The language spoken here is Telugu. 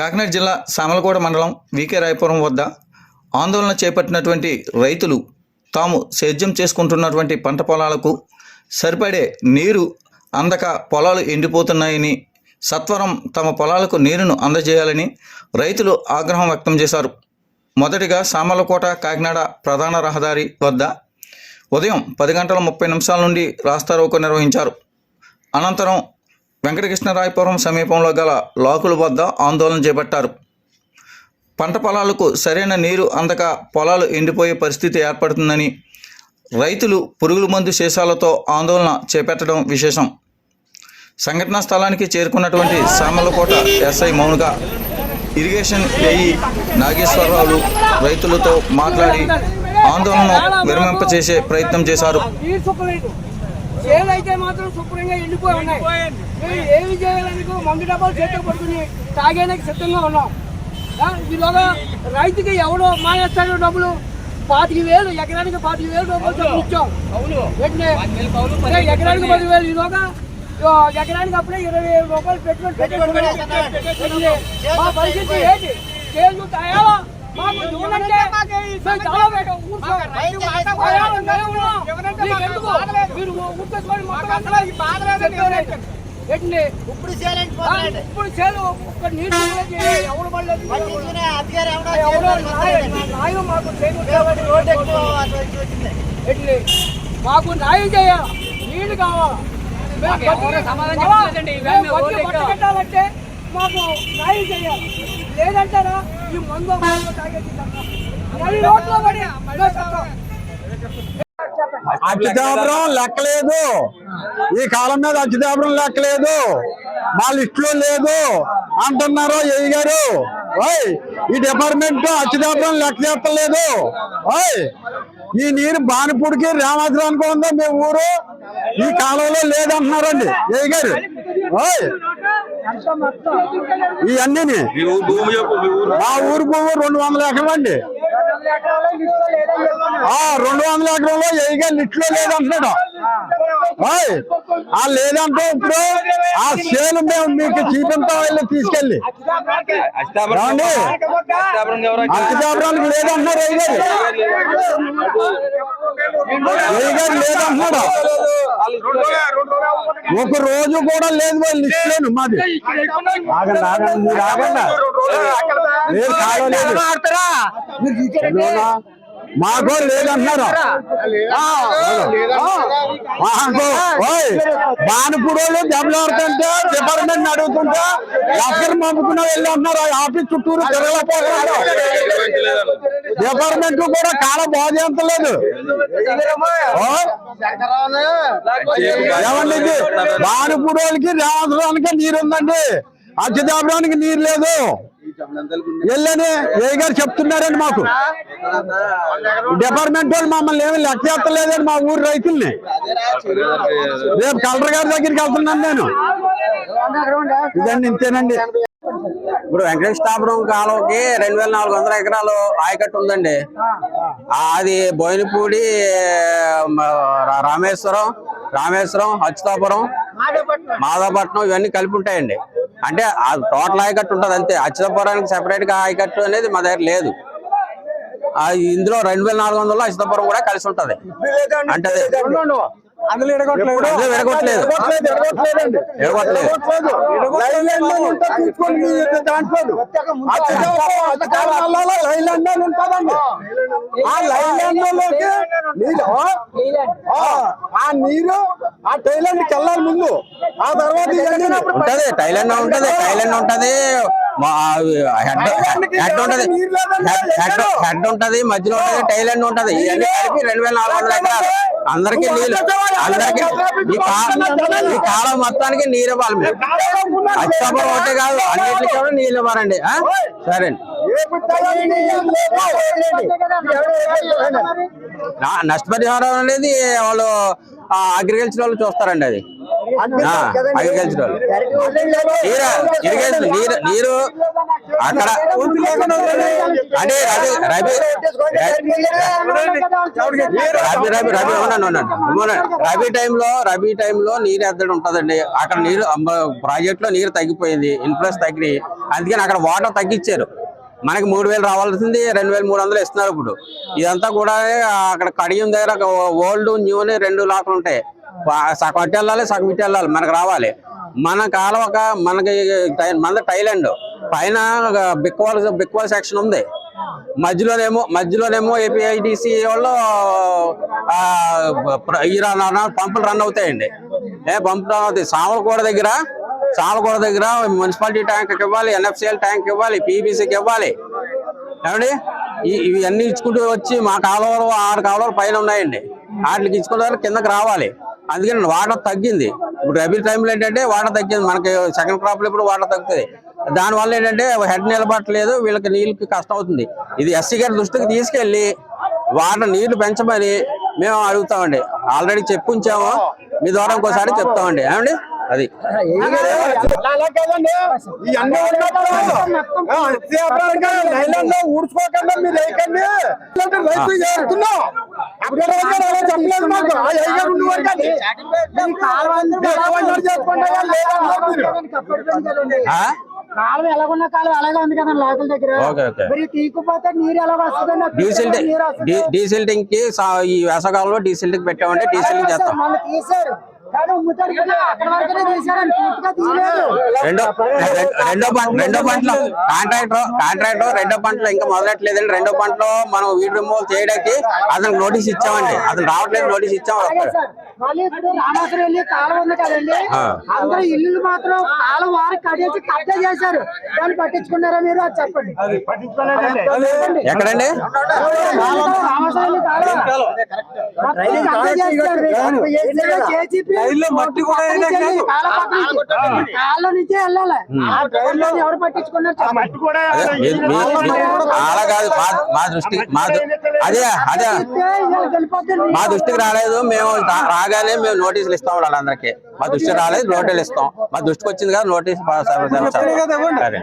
కాకినాడ జిల్లా సామలకోట మండలం వికే రాయపురం వద్ద ఆందోళన చేపట్టినటువంటి రైతులు తాము సేద్యం చేసుకుంటున్నటువంటి పంట పొలాలకు సరిపడే నీరు అందక పొలాలు ఎండిపోతున్నాయని సత్వరం తమ పొలాలకు నీరును అందజేయాలని రైతులు ఆగ్రహం వ్యక్తం చేశారు. మొదటిగా సామలకోట కాకినాడ ప్రధాన రహదారి వద్ద ఉదయం పది గంటల ముప్పై నిమిషాల నుండి రాస్తారోకో నిర్వహించారు. అనంతరం వెంకటకృష్ణరాయపురం సమీపంలో గల లోకుల వద్ద ఆందోళన చేపట్టారు. పంట పొలాలకు సరైన నీరు అందక పొలాలు ఎండిపోయే పరిస్థితి ఏర్పడుతుందని రైతులు పురుగుల మందు శేషాలతో ఆందోళన చేపట్టడం విశేషం. సంఘటనా స్థలానికి చేరుకున్నటువంటి సామలకోట ఎస్ఐ మౌనుగా ఇరిగేషన్ ఏఈ నాగేశ్వరరావు రైతులతో మాట్లాడి ఆందోళనను విరమింపచేసే ప్రయత్నం చేశారు. చేలు అయితే మాత్రం శుభ్రంగా ఎండిపోయి ఉన్నాయి. మేము ఏమి చేయాలనుకో మందు డబ్బాలు చేతికి పట్టుకుని తాగేందుకు సిద్ధంగా ఉన్నాం. ఈలోగా రైతుకి ఎవడో మానేస్తాడు డబ్బులు? పాతిక వేలు ఎకరానికి పాతిక వేలు చొప్పున ఇచ్చాం వెంటనే ఎకరానికి పదివేలు ఈలోగా ఆ, ఎకరానికి అప్పుడే ఇరవై వేల రూపాయలు పెట్టుబడి పెట్టుకుని మా పరిస్థితి ఏంటి? చేలు ఇప్పుడు పోతారండి. ఇప్పుడు చేలు ఒక్క పోయేది ఎవరు పడలేదు? ఎవరో మాకు న్యాయం చేయాలి. మాకు న్యాయం చేయాలి. లేదంటారా ఈ మందు మందు రోడ్లో పడి మేము లెక్కలేదు. ఈ కాలం మీద అచ్చుతాపురం లెక్కలేదు. మా లిస్టులో లేదు. అంటున్నారు ఏ గారు. ఈ డిపార్ట్మెంట్ అచ్చుతాపురం లెక్క చేస్తలేదు. ఈ నీరు బానిపూడికి రామాచరానికి ఉందో మీ ఊరు? ఈ కాలంలో లేదంటున్నారండి ఏ గారు. ఇవన్నీ మా ఊరు భూమి రెండు వందల ఎకరం అండి ఆ రెండు వందల ఎకరంలో ఏగా లిట్లో లేదంటున్నాడు. ఆ లేదంటే ఇప్పుడు ఆ సేలు మేము మీకు చూపించాం వెళ్ళి తీసుకెళ్ళి. అంతజాబరానికి లేదంటున్నారు లేదంటున్నాడు ఒక రోజు కూడా లేదు వాళ్ళు మాది. ఆగండి ఆగండి మీరు ఆగండి. లేదు మాకు లేదంటున్నారు. మాకు బానుపురోళ్ళు దెబ్బలాడుతుంటే డిపార్ట్మెంట్ అడుగుతుంటే ఎక్కడ పంపుకున్నా వెళ్ళి అంటున్నారు. ఆఫీస్ చుట్టూరు తిరగలేకపోతున్నారు డిపార్ట్మెంట్ కూడా కాలం బాధ్యంతలేదు. ఏమండి ఇది? బానుపురోళ్ళకి రావడానికి నీరు ఉందండి అచ్చదాపడానికి నీరు లేదు. వెళ్ళని ఏ గారు చెప్తున్నారండి మాకు? డిపార్ట్మెంట్ వాళ్ళు మమ్మల్ని ఏమి లెక్క చేస్తలేదండి మా ఊరు రైతుల్ని. రేపు కలెక్టర్ గారి దగ్గరికి వెళ్తున్నాను నేను. ఇదండి ఇంతేనండి. ఇప్పుడు వెంకటేశ్వరాపురం కాలువకి రెండు వేల నాలుగు వందల ఎకరాలు ఆయకట్టు ఉందండి. అది బోయినపూడి రామేశ్వరం రామేశ్వరం అచ్యుతాపురం మాధవపట్నం ఇవన్నీ కలిపి ఉంటాయండి. అంటే ఆ టోటల్ ఆయకట్టు ఉంటుంది అంతే. అచ్యుతాపురానికి సెపరేట్గా ఆయకట్టు అనేది మా దగ్గర లేదు. ఆ, ఇందులో రెండు వేల నాలుగు వందలు అచ్యుతాపురం కూడా కలిసి ఉంటది. అంటే అందులో ఆ నీరు ఆ టైలాండ్కి వెళ్ళాలి ముందు. ఆ తర్వాత ఇవన్నీ ఉంటది టైలెండ్ ఉంటది. టైలెండ్ ఉంటది హెడ్ హెడ్ ఉంటది. హెడ్- హెడ్ హెడ్ ఉంటది మధ్యలో ఉంటది టైలెండ్ ఉంటది. ఇవన్నీ కలిపి రెండు వేల నాలుగు వందల ఎకరాలు. అందరికి నీళ్ళు. అందరికి ఈ కాలం మొత్తానికి నీరు ఇవ్వాలి మీరు. అచ్చాపురం ఒకటే కాదు అన్నిటికీ కూడా నీళ్ళు ఇవ్వాలండి? సరే నష్టపరిహారం అనేది వాళ్ళు అగ్రికల్చర్ వాళ్ళు చూస్తారండి అది. అగ్రికల్చర్ నీరు ఇరిగేషన్ నీరు నీరు అక్కడ అంటే రబీ రబీ రబీ రబీ అవునండి. రబీ టైంలో రబీ టైంలో నీరు ఎద్దడం ఉంటదండి అక్కడ నీరు ప్రాజెక్ట్లో నీరు తగ్గిపోయింది ఇన్ఫ్లుయెన్స్ తగ్గి అందుకని అక్కడ వాటర్ తగ్గించారు మనకి మూడు వేలు రావాల్సింది రెండు వేల మూడు వందలు ఇస్తున్నారు ఇప్పుడు ఇదంతా కూడా అక్కడ కడియం దగ్గర ఓల్డ్ న్యూ రెండు లాకులు ఉంటాయి సగం ఇటు వెళ్ళాలి సగం ఇటు వెళ్ళాలి. మనకు రావాలి. మన కాలవక మనకి టై- మనది టైలాండ్ పైన బిక్వాల్ బిక్వాల్ సెక్షన్ ఉంది. మధ్యలోనేమో మధ్యలోనేమో ఏపీఐడిసి వాళ్ళు ఈ రన్ పంపులు రన్ అవుతాయండి. ఏ పంపులు రన్ అవుతాయి. సామలకూడ దగ్గర సామలకూడ దగ్గర మున్సిపాలిటీ ట్యాంక్కి ఇవ్వాలి ఎన్ఎఫ్సిఎల్ ట్యాంక్ ఇవ్వాలి పీబీసీకి ఇవ్వాలి. ఏమండి? ఇవన్నీ ఇవి ఇచ్చుకుంటూ వచ్చి మా కాలువలు ఆరు కాలువలు పైన ఉన్నాయండి. వాటికి ఇచ్చుకుంటే కిందకి రావాలి. అందుకని వాటర్ తగ్గింది. ఇప్పుడు రబీ టైంలో ఏంటంటే వాటర్ తగ్గింది. మనకి సెకండ్ క్రాప్లో ఇప్పుడు వాటర్ తగ్గుతుంది దానివల్ల ఏంటంటే హెడ్ నిలబట్టలేదు వీళ్ళకి నీళ్ళకి కష్టం అవుతుంది. ఇది ఎస్సీ గారి దృష్టికి తీసుకెళ్ళి వాటర్ నీళ్ళు పెంచమని మేము అడుగుతామండి. ఆల్రెడీ చెప్పుంచాము. మీ ద్వారా ఇంకోసారి చెప్తామండి. ఏమండి? అది. ఊడ్చుకోకుండా మీరు వేయకండి రైతు చేస్తున్నాం చెప్పలేదు మాకు ఆ? అయ్యగారు ఉండేవారు కానీ ఎలాగున్న కాలువ అలాగే ఉంది కదా లోకల్ దగ్గర ఓకే ఓకే. మరి తీకుపోతే నీరు ఎలా వస్తుంది. డీసిల్టింగ్కి సా- ఈ వేసవకాలంలో డీసిల్టింగ్ పెట్టామంటే డీసిల్టింగ్ చేస్తాం. మొన్న రెండో పంటలో కాంట్రాక్టర్ కాంట్రాక్టర్ రెండో పంటలో ఇంకా మొదలెట్లేదండి రెండో పంటలో మనం వీడి రిమూవల్ చేయడానికి అతనికి నోటీస్ ఇచ్చామండి. అతను రావట్లేదు నోటీస్ ఇచ్చాం అలాగే వస్తాడు సార్ మళ్ళీ ఇప్పుడు రామాసురం వెళ్ళి కాలువ ఉంది కదండి. ఆ. అందరూ ఇల్లు మాత్రం కాలువ వారి కడేసి కబ్జా చేశారు. దాన్ని పట్టించుకున్నారా మీరు? అది చెప్పండి. చెప్పండి. ఎక్కడండి? రామాసురం మట్టి కూడా నుంచి వెళ్ళాలి. ఎవరు పట్టించుకున్నారు మీ- మీ- మీ- అలా కాదు మా మా దృష్టి మా దృ- అదే అదే. మా దృష్టికి రాలేదు మేము రాగానే మేము నోటీసులు ఇస్తాం వాళ్ళందరికీ. మా దృష్టికి రాలేదు నోటీసులు ఇస్తాం. మా దృష్టికి వచ్చింది కదా నోటీస్ సరే.